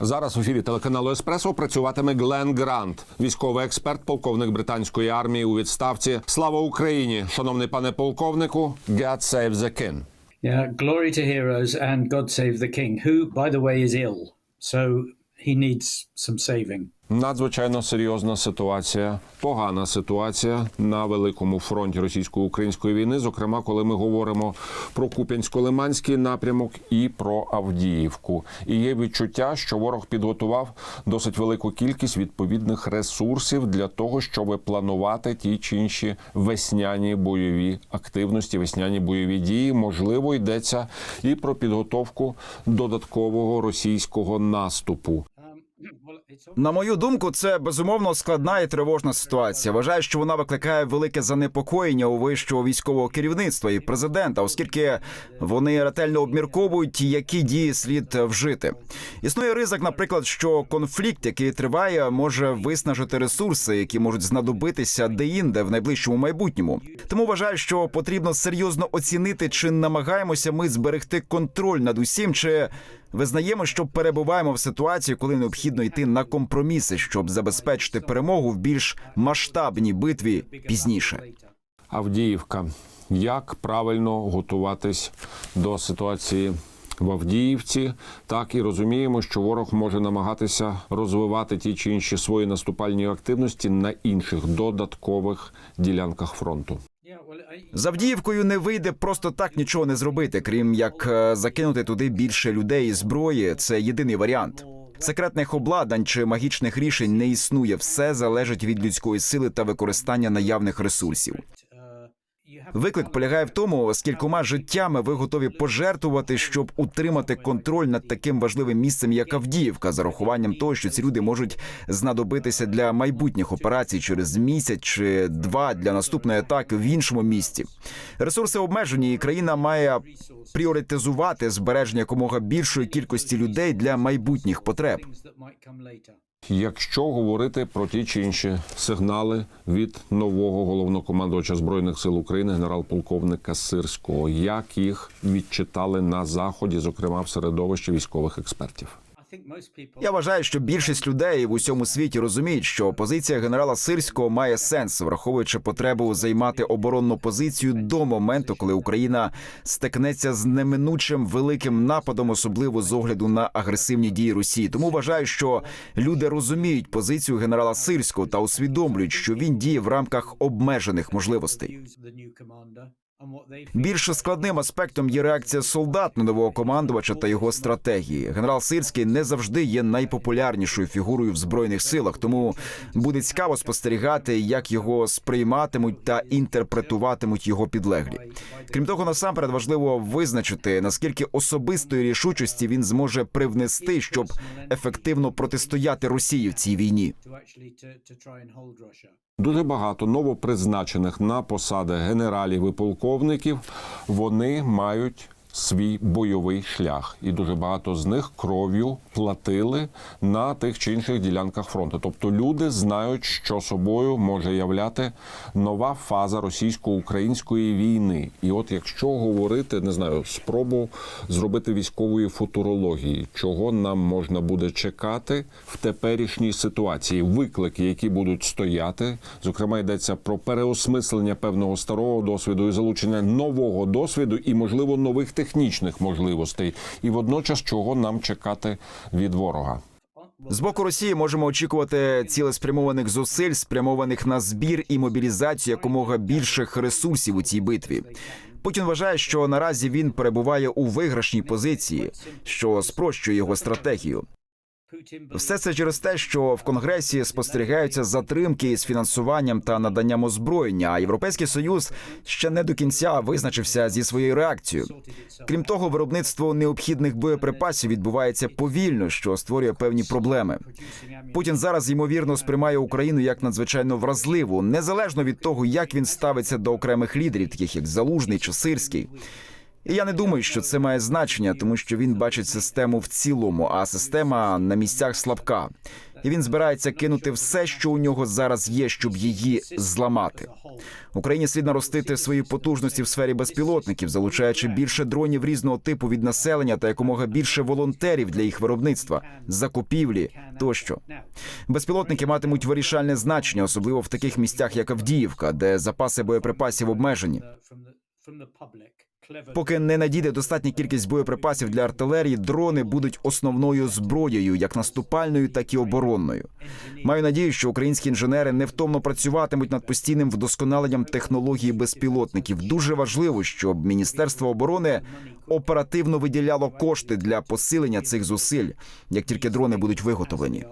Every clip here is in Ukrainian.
Зараз в ефірі телеканалу Еспресо працюватиме Глен Грант, військовий експерт, полковник британської армії у відставці. Слава Україні! Шановний пане полковнику, God save the king! Yeah, glory to heroes and God save the king, who, by the way, is ill. So he needs some saving. Надзвичайно серйозна ситуація, погана ситуація на великому фронті російсько-української війни. Зокрема, коли ми говоримо про Куп'янсько-Лиманський напрямок і про Авдіївку. І є відчуття, що ворог підготував досить велику кількість відповідних ресурсів для того, щоб планувати ті чи інші весняні бойові активності, весняні бойові дії. Можливо, йдеться і про підготовку додаткового російського наступу. На мою думку, це безумовно складна і тривожна ситуація. Вважаю, що вона викликає велике занепокоєння у вищого військового керівництва і президента, оскільки вони ретельно обмірковують, які дії слід вжити. Існує ризик, наприклад, що конфлікт, який триває, може виснажити ресурси, які можуть знадобитися де-інде в найближчому майбутньому. Тому вважаю, що потрібно серйозно оцінити, чи намагаємося ми зберегти контроль над усім, чи Визнаємо, що перебуваємо в ситуації, коли необхідно йти на компроміси, щоб забезпечити перемогу в більш масштабній битві пізніше. Авдіївка. Як правильно готуватись до ситуації в Авдіївці? Так і розуміємо, що ворог може намагатися розвивати ті чи інші свої наступальні активності на інших додаткових ділянках фронту. З Авдіївкою не вийде просто так нічого не зробити, крім як е, закинути туди більше людей і зброї. Це єдиний варіант. Секретних обладнань чи магічних рішень не існує. Все залежить від людської сили та використання наявних ресурсів. Виклик полягає в тому, скількома життями ви готові пожертвувати, щоб утримати контроль над таким важливим місцем, як Авдіївка, з урахуванням того, що ці люди можуть знадобитися для майбутніх операцій через місяць чи два для наступної атаки в іншому місті. Ресурси обмежені, і країна має пріоритизувати збереження якомога більшої кількості людей для майбутніх потреб. Якщо говорити про ті чи інші сигнали від нового головнокомандувача збройних сил України, генерал-полковника Сирського, як їх відчитали на заході, зокрема в середовищі військових експертів. Я вважаю, що більшість людей в усьому світі розуміють, що позиція генерала Сирського має сенс, враховуючи потребу займати оборонну позицію до моменту, коли Україна стикнеться з неминучим великим нападом, особливо з огляду на агресивні дії Росії. Тому вважаю, що люди розуміють позицію генерала Сирського та усвідомлюють, що він діє в рамках обмежених можливостей. Більш складним аспектом є реакція солдат на нового командувача та його стратегії. Генерал Сирський не завжди є найпопулярнішою фігурою в збройних силах, тому буде цікаво спостерігати, як його сприйматимуть та інтерпретуватимуть його підлеглі. Крім того, насамперед важливо визначити наскільки особистої рішучості він зможе привнести, щоб ефективно протистояти Росії в цій війні. Дуже багато новопризначених на посади генералів і полковників. Вони мають свій бойовий шлях, і дуже багато з них кров'ю платили на тих чи інших ділянках фронту. Тобто люди знають, що собою може являти нова фаза російсько-української війни. І от якщо говорити, не знаю, спробу зробити військової футурології, чого нам можна буде чекати в теперішній ситуації, виклики, які будуть стояти, зокрема йдеться про переосмислення певного старого досвіду і залучення нового досвіду і, можливо, нових технічних можливостей, і водночас чого нам чекати від ворога. З боку Росії можемо очікувати цілеспрямованих зусиль, спрямованих на збір і мобілізацію якомога більших ресурсів у цій битві. Путін вважає, що наразі він перебуває у виграшній позиції, що спрощує його стратегію. Все це через те, що в конгресі спостерігаються затримки із фінансуванням та наданням озброєння. А європейський союз ще не до кінця визначився зі своєю реакцією. Крім того, виробництво необхідних боєприпасів відбувається повільно, що створює певні проблеми. Путін зараз ймовірно сприймає Україну як надзвичайно вразливу, незалежно від того, як він ставиться до окремих лідерів, таких як Залужний чи Сирський. І я не думаю, що це має значення, тому що він бачить систему в цілому, а система на місцях слабка. і він збирається кинути все, що у нього зараз є, щоб її зламати. Україні слід наростити свої потужності в сфері безпілотників, залучаючи більше дронів різного типу від населення та якомога більше волонтерів для їх виробництва, закупівлі тощо. Безпілотники матимуть вирішальне значення, особливо в таких місцях, як Авдіївка, де запаси боєприпасів обмежені. Поки не надійде достатня кількість боєприпасів для артилерії, дрони будуть основною зброєю, як наступальною, так і оборонною. Маю надію, що українські інженери невтомно працюватимуть над постійним вдосконаленням технології безпілотників. Дуже важливо, щоб Міністерство оборони оперативно виділяло кошти для посилення цих зусиль, як тільки дрони будуть виготовлені.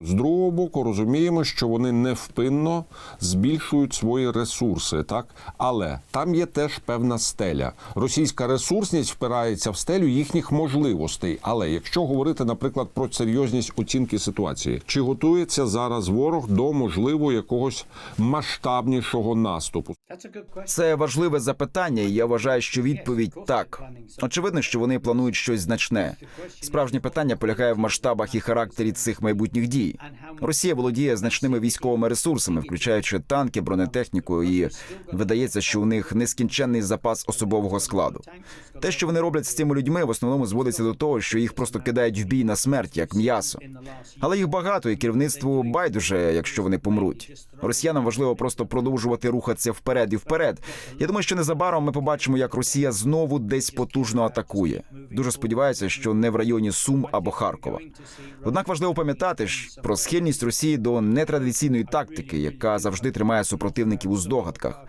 З другого боку, розуміємо, що вони невпинно збільшують свої ресурси, так але там є теж певна стеля. Російська ресурсність впирається в стелю їхніх можливостей. Але якщо говорити, наприклад, про серйозність оцінки ситуації, чи готується зараз ворог до можливо якогось масштабнішого наступу? Це важливе запитання, і я вважаю, що відповідь так. Очевидно, що вони планують щось значне. Справжнє питання полягає в масштабах і характері цих майбутніх дій. Росія володіє значними військовими ресурсами, включаючи танки, бронетехніку, і видається, що у них нескінченний запас особового складу. Те, що вони роблять з цими людьми, в основному зводиться до того, що їх просто кидають в бій на смерть, як м'ясо. Але їх багато, і керівництву байдуже, якщо вони помруть. Росіянам важливо просто продовжувати рухатися вперед і вперед. Я думаю, що незабаром ми побачимо, як Росія знову десь потужно атакує. Дуже сподіваюся, що не в районі Сум або Харкова. Однак важливо пам'ятати про схильність Росії до нетрадиційної тактики, яка завжди тримає супротивників у здогадках.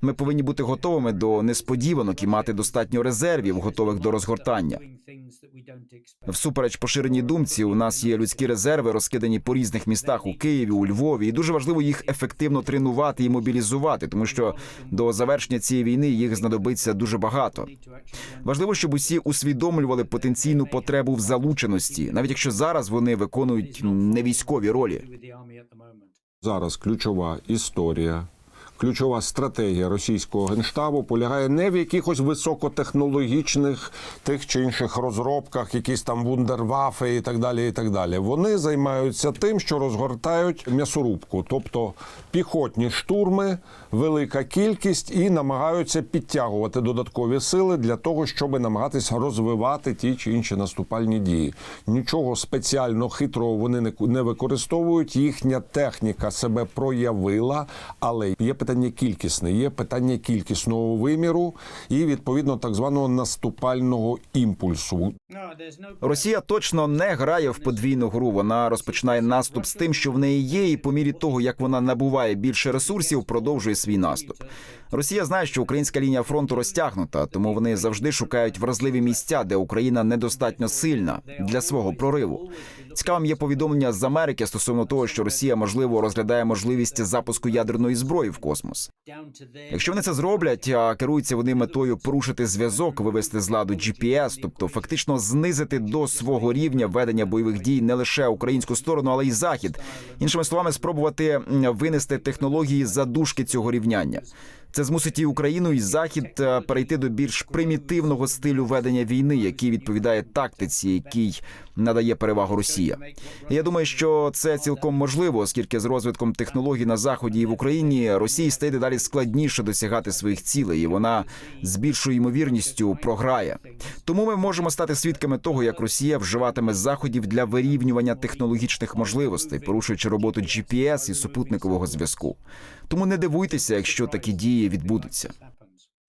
Ми повинні бути готовими до несподіванок і мати достатньо резервів, готових до розгортання. Всупереч поширеній думці, у нас є людські резерви, розкидані по різних містах у Києві, у Львові, і дуже важливо їх ефективно тренувати і мобілізувати, тому що до завершення цієї війни їх знадобиться дуже багато. Важливо, щоб усі усвідомлювали потенційну потребу в залученості, навіть якщо зараз вони виконують не військові ролі. Зараз ключова історія. Ключова стратегія російського генштабу полягає не в якихось високотехнологічних тих чи інших розробках, якісь там вундервафи і так далі. І так далі. Вони займаються тим, що розгортають м'ясорубку, тобто піхотні штурми, велика кількість, і намагаються підтягувати додаткові сили для того, щоб намагатись розвивати ті чи інші наступальні дії. Нічого спеціально хитрого вони не використовують. Їхня техніка себе проявила, але є питання кількісне, є питання кількісного виміру і відповідно так званого наступального імпульсу. Росія точно не грає в подвійну гру. Вона розпочинає наступ з тим, що в неї є, і по мірі того, як вона набуває більше ресурсів, продовжує свій наступ. Росія знає, що українська лінія фронту розтягнута, тому вони завжди шукають вразливі місця, де Україна недостатньо сильна для свого прориву. Цікавим є повідомлення з Америки стосовно того, що Росія можливо розглядає можливість запуску ядерної зброї в космос. Якщо вони це зроблять, а керуються вони метою порушити зв'язок, вивести з ладу GPS, тобто фактично знизити до свого рівня ведення бойових дій не лише українську сторону, але й захід. Іншими словами, спробувати винести технології задушки цього рівняння. Це змусить і Україну, і Захід е, перейти до більш примітивного стилю ведення війни, який відповідає тактиці, який надає перевагу Росія. Я думаю, що це цілком можливо, оскільки з розвитком технологій на заході і в Україні Росії стає дедалі складніше досягати своїх цілей, і вона з більшою ймовірністю програє. Тому ми можемо стати свідками того, як Росія вживатиме заходів для вирівнювання технологічних можливостей, порушуючи роботу GPS і супутникового зв'язку. Тому не дивуйтеся, якщо такі дії відбудуться.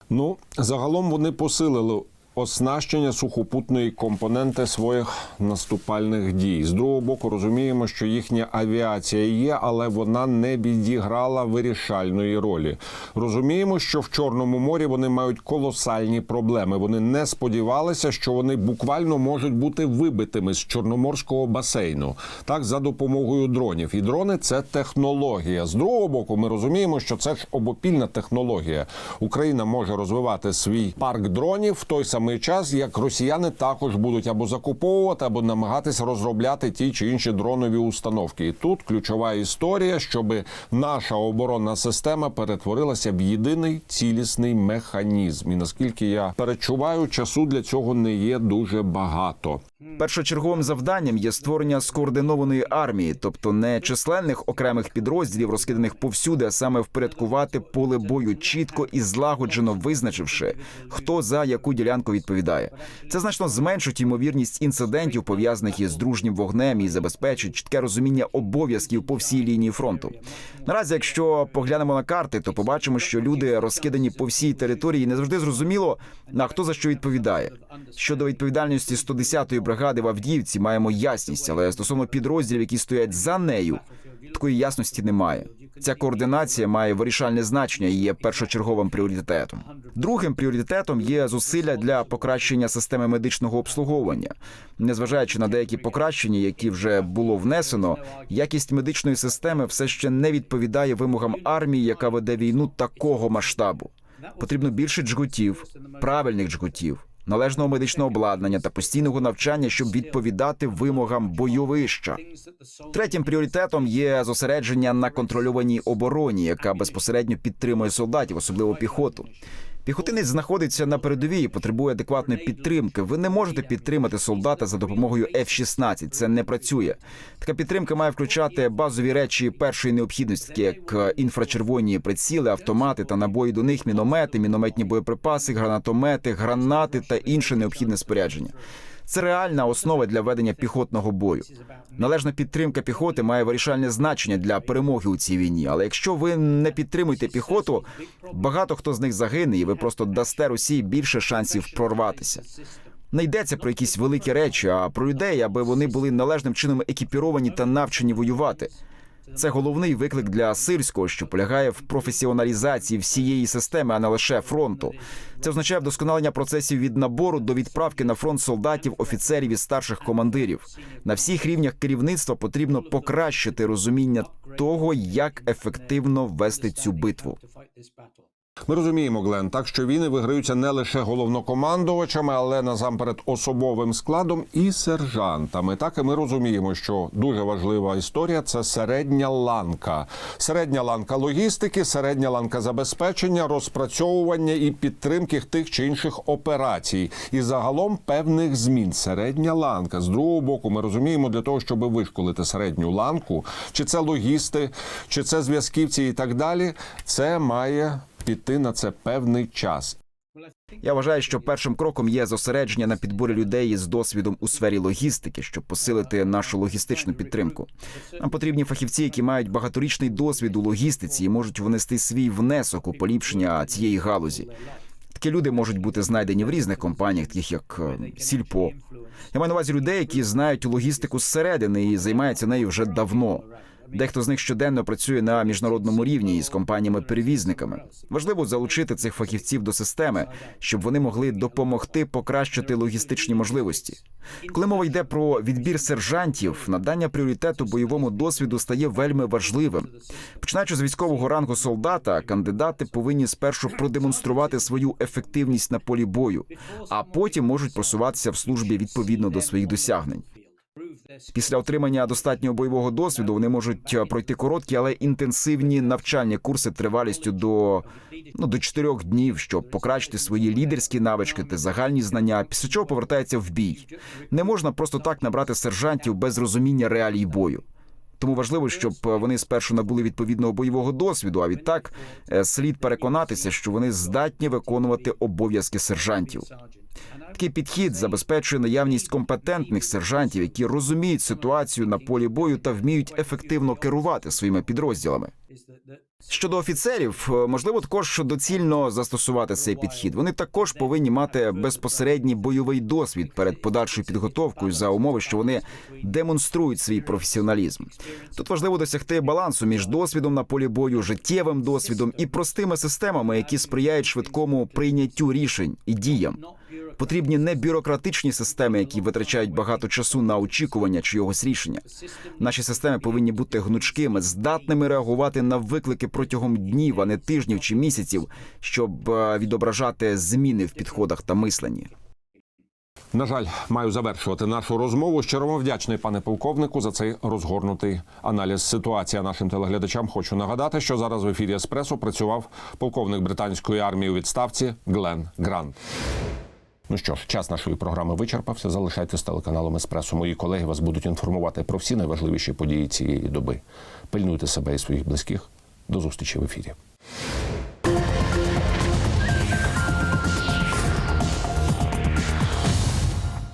Ну, загалом вони посилили оснащення сухопутної компоненти своїх наступальних дій. З другого боку, розуміємо, що їхня авіація є, але вона не відіграла вирішальної ролі. Розуміємо, що в Чорному морі вони мають колосальні проблеми. Вони не сподівалися, що вони буквально можуть бути вибитими з чорноморського басейну, так за допомогою дронів. І дрони це технологія. З другого боку, ми розуміємо, що це ж обопільна технологія. Україна може розвивати свій парк дронів в той самий час, як росіяни також будуть або закуповувати, або намагатись розробляти ті чи інші дронові установки. І тут ключова історія, щоб наша оборонна система перетворилася в єдиний цілісний механізм. І наскільки я перечуваю, часу для цього не є дуже багато. Першочерговим завданням є створення скоординованої армії, тобто не численних окремих підрозділів, розкиданих повсюди, а саме впорядкувати поле бою чітко і злагоджено визначивши, хто за яку ділянку відповідає. Це значно зменшить ймовірність інцидентів, пов'язаних із дружнім вогнем, і забезпечить чітке розуміння обов'язків по всій лінії фронту. Наразі, якщо поглянемо на карти, то побачимо, що люди розкидані по всій території, не завжди зрозуміло, на хто за що відповідає. Щодо відповідальності 110-ї бригади в Авдіївці маємо ясність, але стосовно підрозділів, які стоять за нею, такої ясності немає. Ця координація має вирішальне значення і є першочерговим пріоритетом. Другим пріоритетом є зусилля для покращення системи медичного обслуговування. Незважаючи на деякі покращення, які вже було внесено, якість медичної системи все ще не відповідає вимогам армії, яка веде війну такого масштабу. Потрібно більше джгутів, правильних джгутів, належного медичного обладнання та постійного навчання, щоб відповідати вимогам бойовища. Третім пріоритетом є зосередження на контрольованій обороні, яка безпосередньо підтримує солдатів, особливо піхоту. Піхотинець знаходиться на передовій і потребує адекватної підтримки. Ви не можете підтримати солдата за допомогою F-16. Це не працює. Така підтримка має включати базові речі першої необхідності, такі як е, інфрачервоні приціли, автомати та набої до них, міномети, мінометні боєприпаси, гранатомети, гранати та інше необхідне спорядження. Це реальна основа для ведення піхотного бою. Належна підтримка піхоти має вирішальне значення для перемоги у цій війні. Але якщо ви не підтримуєте піхоту, багато хто з них загине, і ви просто дасте Росії більше шансів прорватися. Не йдеться про якісь великі речі, а про людей, аби вони були належним чином екіпіровані та навчені воювати. Це головний виклик для сирського, що полягає в професіоналізації всієї системи, а не лише фронту. Це означає вдосконалення процесів від набору до відправки на фронт солдатів, офіцерів і старших командирів. На всіх рівнях керівництва потрібно покращити розуміння того, як ефективно вести цю битву. Ми розуміємо, Глен, так що війни виграються не лише головнокомандувачами, але насамперед особовим складом і сержантами. Так і ми розуміємо, що дуже важлива історія це середня ланка, середня ланка логістики, середня ланка забезпечення, розпрацьовування і підтримки тих чи інших операцій, і загалом певних змін. Середня ланка з другого боку, ми розуміємо, для того, щоб вишколити середню ланку, чи це логісти, чи це зв'язківці, і так далі, це має піти на це певний час. Я вважаю, що першим кроком є зосередження на підборі людей із досвідом у сфері логістики, щоб посилити нашу логістичну підтримку. Нам потрібні фахівці, які мають багаторічний досвід у логістиці і можуть внести свій внесок у поліпшення цієї галузі. Такі люди можуть бути знайдені в різних компаніях, таких як е, Сільпо. Я маю на увазі людей, які знають логістику зсередини і займаються нею вже давно. Дехто з них щоденно працює на міжнародному рівні із компаніями-перевізниками. Важливо залучити цих фахівців до системи, щоб вони могли допомогти покращити логістичні можливості. Коли мова йде про відбір сержантів, надання пріоритету бойовому досвіду стає вельми важливим. Починаючи з військового рангу солдата, кандидати повинні спершу продемонструвати свою ефективність на полі бою, а потім можуть просуватися в службі відповідно до своїх досягнень. Після отримання достатнього бойового досвіду вони можуть е, пройти короткі, але інтенсивні навчальні курси тривалістю до ну до чотирьох днів, щоб покращити свої лідерські навички та загальні знання. Після чого повертаються в бій. Не можна просто так набрати сержантів без розуміння реалій бою. Тому важливо, щоб е, вони спершу набули відповідного бойового досвіду. А відтак е, слід переконатися, що вони здатні виконувати обов'язки сержантів. Такий підхід забезпечує наявність компетентних сержантів, які розуміють ситуацію на полі бою та вміють ефективно керувати своїми підрозділами. Щодо офіцерів, е, можливо, також доцільно застосувати цей підхід. Вони також повинні мати безпосередній бойовий досвід перед подальшою підготовкою за умови, що вони демонструють свій професіоналізм. Тут важливо досягти балансу між досвідом на полі бою, життєвим досвідом і простими системами, які сприяють швидкому прийняттю рішень і діям. Потрібні не бюрократичні системи, які витрачають багато часу на очікування чогось рішення. Наші системи повинні бути гнучкими, здатними реагувати на виклики протягом днів, а не тижнів чи місяців, щоб е, відображати зміни в підходах та мисленні. На жаль, маю завершувати нашу розмову. Щиро вам вдячний, пане полковнику, за цей розгорнутий аналіз ситуації. Нашим телеглядачам хочу нагадати, що зараз в ефірі Еспресо працював полковник британської армії у відставці Глен Грант. Ну що ж, час нашої програми вичерпався. Залишайтесь з телеканалом Еспресо. Мої колеги вас будуть інформувати про всі найважливіші події цієї доби. Пильнуйте себе і своїх близьких. До зустрічі в ефірі.